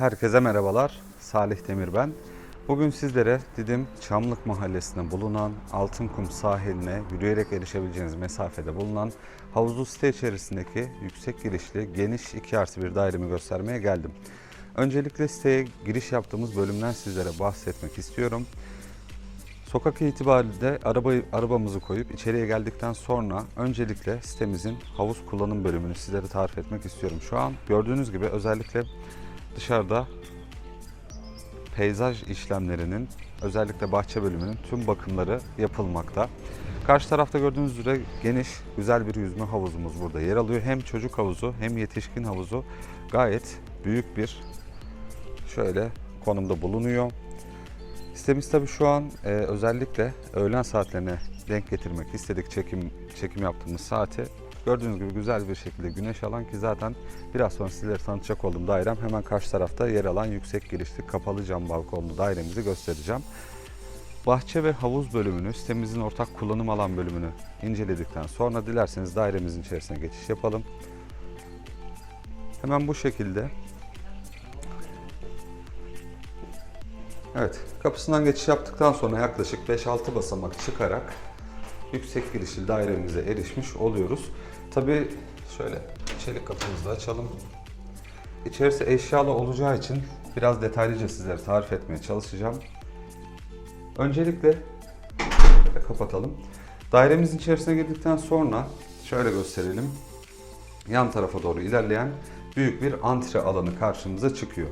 Herkese merhabalar. Salih Demir ben. Bugün sizlere Didim Çamlık Mahallesi'nde bulunan Altınkum sahiline yürüyerek erişebileceğiniz mesafede bulunan havuzlu site içerisindeki yüksek girişli geniş 2 artı bir dairemi göstermeye geldim. Öncelikle siteye giriş yaptığımız bölümden sizlere bahsetmek istiyorum. Sokak itibariyle arabayı, arabamızı koyup içeriye geldikten sonra öncelikle sitemizin havuz kullanım bölümünü sizlere tarif etmek istiyorum. Şu an gördüğünüz gibi özellikle dışarıda peyzaj işlemlerinin özellikle bahçe bölümünün tüm bakımları yapılmakta. Karşı tarafta gördüğünüz üzere geniş, güzel bir yüzme havuzumuz burada yer alıyor. Hem çocuk havuzu hem yetişkin havuzu gayet büyük bir şöyle konumda bulunuyor. Sitemiz tabii şu an e, özellikle öğlen saatlerine denk getirmek istedik çekim çekim yaptığımız saati. Gördüğünüz gibi güzel bir şekilde güneş alan ki zaten biraz sonra sizlere tanıtacak olduğum dairem hemen karşı tarafta yer alan yüksek girişli kapalı cam balkonlu dairemizi göstereceğim. Bahçe ve havuz bölümünü, sitemizin ortak kullanım alan bölümünü inceledikten sonra dilerseniz dairemizin içerisine geçiş yapalım. Hemen bu şekilde Evet, kapısından geçiş yaptıktan sonra yaklaşık 5-6 basamak çıkarak yüksek girişli dairemize erişmiş oluyoruz. Tabii şöyle çelik kapımızı da açalım. İçerisi eşyalı olacağı için biraz detaylıca sizlere tarif etmeye çalışacağım. Öncelikle kapatalım. Dairemizin içerisine girdikten sonra şöyle gösterelim. Yan tarafa doğru ilerleyen büyük bir antre alanı karşımıza çıkıyor.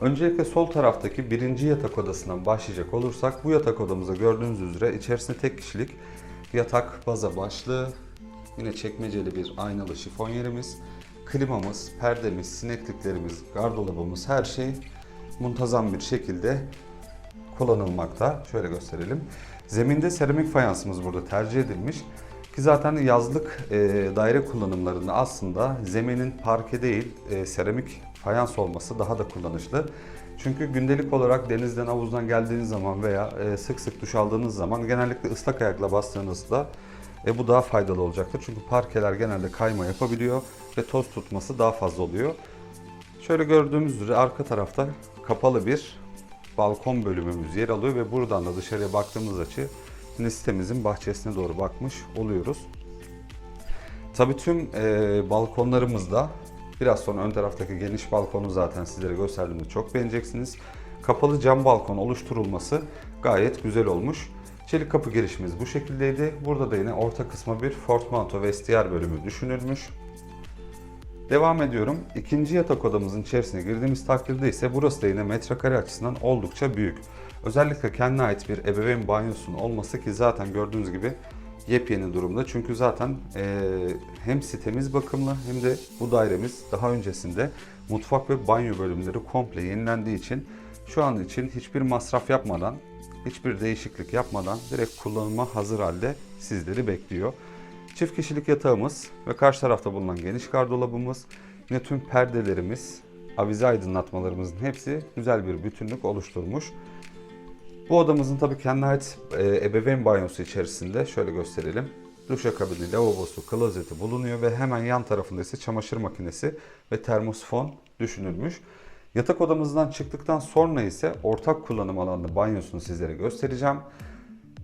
Öncelikle sol taraftaki birinci yatak odasından başlayacak olursak bu yatak odamızda gördüğünüz üzere içerisinde tek kişilik yatak baza başlığı, yine çekmeceli bir aynalı şifon yerimiz, klimamız, perdemiz, sinekliklerimiz, gardırobumuz her şey muntazam bir şekilde kullanılmakta. Şöyle gösterelim. Zeminde seramik fayansımız burada tercih edilmiş. Ki zaten yazlık e, daire kullanımlarında aslında zeminin parke değil e, seramik fayans olması daha da kullanışlı. Çünkü gündelik olarak denizden havuzdan geldiğiniz zaman veya e, sık sık duş aldığınız zaman genellikle ıslak ayakla bastığınızda e, bu daha faydalı olacaktır. Çünkü parkeler genelde kayma yapabiliyor ve toz tutması daha fazla oluyor. Şöyle gördüğümüz üzere arka tarafta kapalı bir balkon bölümümüz yer alıyor ve buradan da dışarıya baktığımız açı yine sitemizin bahçesine doğru bakmış oluyoruz. Tabii tüm e, balkonlarımızda biraz sonra ön taraftaki geniş balkonu zaten sizlere gösterdiğimde çok beğeneceksiniz. Kapalı cam balkon oluşturulması gayet güzel olmuş. Çelik kapı girişimiz bu şekildeydi. Burada da yine orta kısma bir Fortmanto vestiyer bölümü düşünülmüş. Devam ediyorum. İkinci yatak odamızın içerisine girdiğimiz takdirde ise burası da yine metrekare açısından oldukça büyük. Özellikle kendine ait bir ebeveyn banyosunun olması ki zaten gördüğünüz gibi yepyeni durumda. Çünkü zaten e, hem sitemiz bakımlı hem de bu dairemiz daha öncesinde mutfak ve banyo bölümleri komple yenilendiği için şu an için hiçbir masraf yapmadan, hiçbir değişiklik yapmadan direkt kullanıma hazır halde sizleri bekliyor. Çift kişilik yatağımız ve karşı tarafta bulunan geniş gardırobumuz, yine tüm perdelerimiz, avize aydınlatmalarımızın hepsi güzel bir bütünlük oluşturmuş. Bu odamızın tabii kendine ait e, ebeveyn banyosu içerisinde şöyle gösterelim. Duşakabini, lavabosu, klozeti bulunuyor ve hemen yan tarafında ise çamaşır makinesi ve termosifon düşünülmüş. Yatak odamızdan çıktıktan sonra ise ortak kullanım alanlı banyosunu sizlere göstereceğim.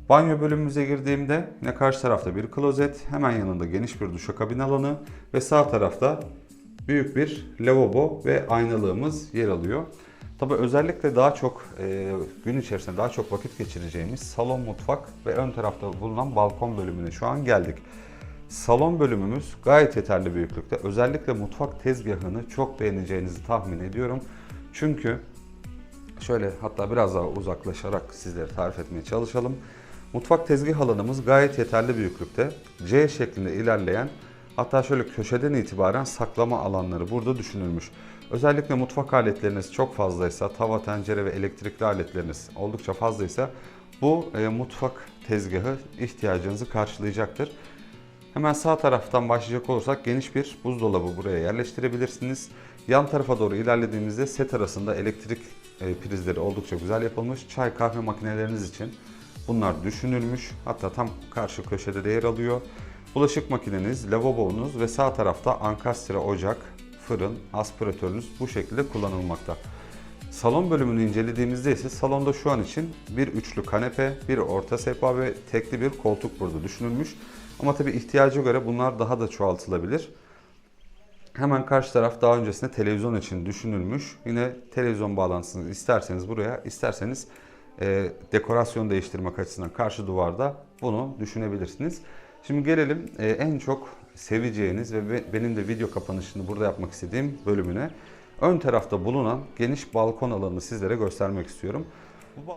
Banyo bölümümüze girdiğimde yine karşı tarafta bir klozet, hemen yanında geniş bir duşakabin alanı ve sağ tarafta büyük bir lavabo ve aynalığımız yer alıyor. Tabii özellikle daha çok e, gün içerisinde daha çok vakit geçireceğimiz salon, mutfak ve ön tarafta bulunan balkon bölümüne şu an geldik. Salon bölümümüz gayet yeterli büyüklükte. Özellikle mutfak tezgahını çok beğeneceğinizi tahmin ediyorum. Çünkü şöyle hatta biraz daha uzaklaşarak sizlere tarif etmeye çalışalım. Mutfak tezgah alanımız gayet yeterli büyüklükte. C şeklinde ilerleyen hatta şöyle köşeden itibaren saklama alanları burada düşünülmüş. Özellikle mutfak aletleriniz çok fazlaysa, tava, tencere ve elektrikli aletleriniz oldukça fazlaysa bu e, mutfak tezgahı ihtiyacınızı karşılayacaktır. Hemen sağ taraftan başlayacak olursak geniş bir buzdolabı buraya yerleştirebilirsiniz. Yan tarafa doğru ilerlediğimizde set arasında elektrik e, prizleri oldukça güzel yapılmış. Çay kahve makineleriniz için bunlar düşünülmüş. Hatta tam karşı köşede de yer alıyor. Bulaşık makineniz, lavabonuz ve sağ tarafta ankastre ocak, fırın, aspiratörünüz bu şekilde kullanılmakta. Salon bölümünü incelediğimizde ise salonda şu an için bir üçlü kanepe, bir orta sehpa ve tekli bir koltuk burada düşünülmüş. Ama tabii ihtiyaca göre bunlar daha da çoğaltılabilir. Hemen karşı taraf daha öncesinde televizyon için düşünülmüş. Yine televizyon bağlantısını isterseniz buraya, isterseniz e, dekorasyon değiştirmek açısından karşı duvarda bunu düşünebilirsiniz. Şimdi gelelim e, en çok seveceğiniz ve be- benim de video kapanışını burada yapmak istediğim bölümüne. Ön tarafta bulunan geniş balkon alanını sizlere göstermek istiyorum.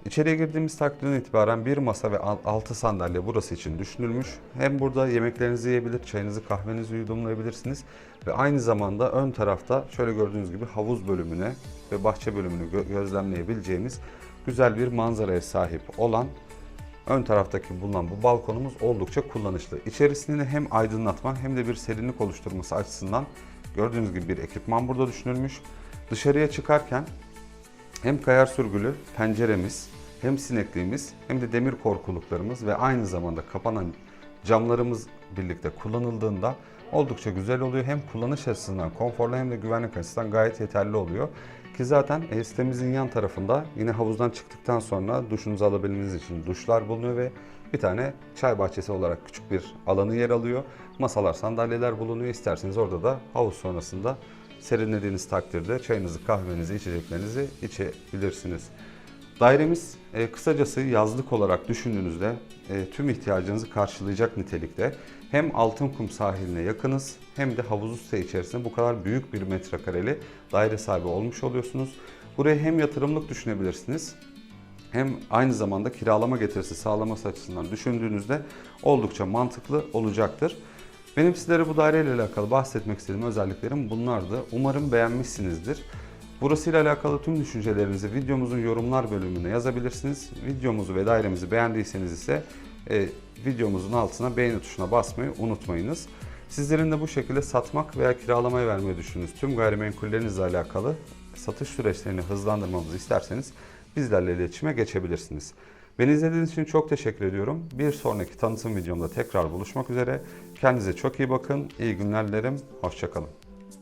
İçeriye girdiğimiz takdirden itibaren bir masa ve 6 sandalye burası için düşünülmüş. Hem burada yemeklerinizi yiyebilir, çayınızı, kahvenizi yudumlayabilirsiniz. Ve aynı zamanda ön tarafta şöyle gördüğünüz gibi havuz bölümüne ve bahçe bölümünü gö- gözlemleyebileceğimiz güzel bir manzaraya sahip olan ön taraftaki bulunan bu balkonumuz oldukça kullanışlı. İçerisini hem aydınlatma hem de bir serinlik oluşturması açısından gördüğünüz gibi bir ekipman burada düşünülmüş. Dışarıya çıkarken hem kayar sürgülü penceremiz, hem sinekliğimiz, hem de demir korkuluklarımız ve aynı zamanda kapanan camlarımız birlikte kullanıldığında oldukça güzel oluyor. Hem kullanış açısından konforlu hem de güvenlik açısından gayet yeterli oluyor. Ki zaten e, sitemizin yan tarafında yine havuzdan çıktıktan sonra duşunuzu alabilmeniz için duşlar bulunuyor ve bir tane çay bahçesi olarak küçük bir alanı yer alıyor. Masalar, sandalyeler bulunuyor. İsterseniz orada da havuz sonrasında serinlediğiniz takdirde çayınızı, kahvenizi, içeceklerinizi içebilirsiniz. Dairemiz e, kısacası yazlık olarak düşündüğünüzde e, tüm ihtiyacınızı karşılayacak nitelikte. Hem Altınkum sahiline yakınız hem de havuzu site içerisinde bu kadar büyük bir metrekareli daire sahibi olmuş oluyorsunuz. Buraya hem yatırımlık düşünebilirsiniz hem aynı zamanda kiralama getirisi sağlaması açısından düşündüğünüzde oldukça mantıklı olacaktır. Benim sizlere bu daireyle alakalı bahsetmek istediğim özelliklerim bunlardı. Umarım beğenmişsinizdir. Burasıyla alakalı tüm düşüncelerinizi videomuzun yorumlar bölümüne yazabilirsiniz. Videomuzu ve dairemizi beğendiyseniz ise e, videomuzun altına beğeni tuşuna basmayı unutmayınız. Sizlerin de bu şekilde satmak veya kiralamaya vermeyi düşündüğünüz tüm gayrimenkullerinizle alakalı satış süreçlerini hızlandırmamızı isterseniz bizlerle iletişime geçebilirsiniz. Beni izlediğiniz için çok teşekkür ediyorum. Bir sonraki tanıtım videomda tekrar buluşmak üzere. Kendinize çok iyi bakın. İyi günler dilerim. Hoşçakalın.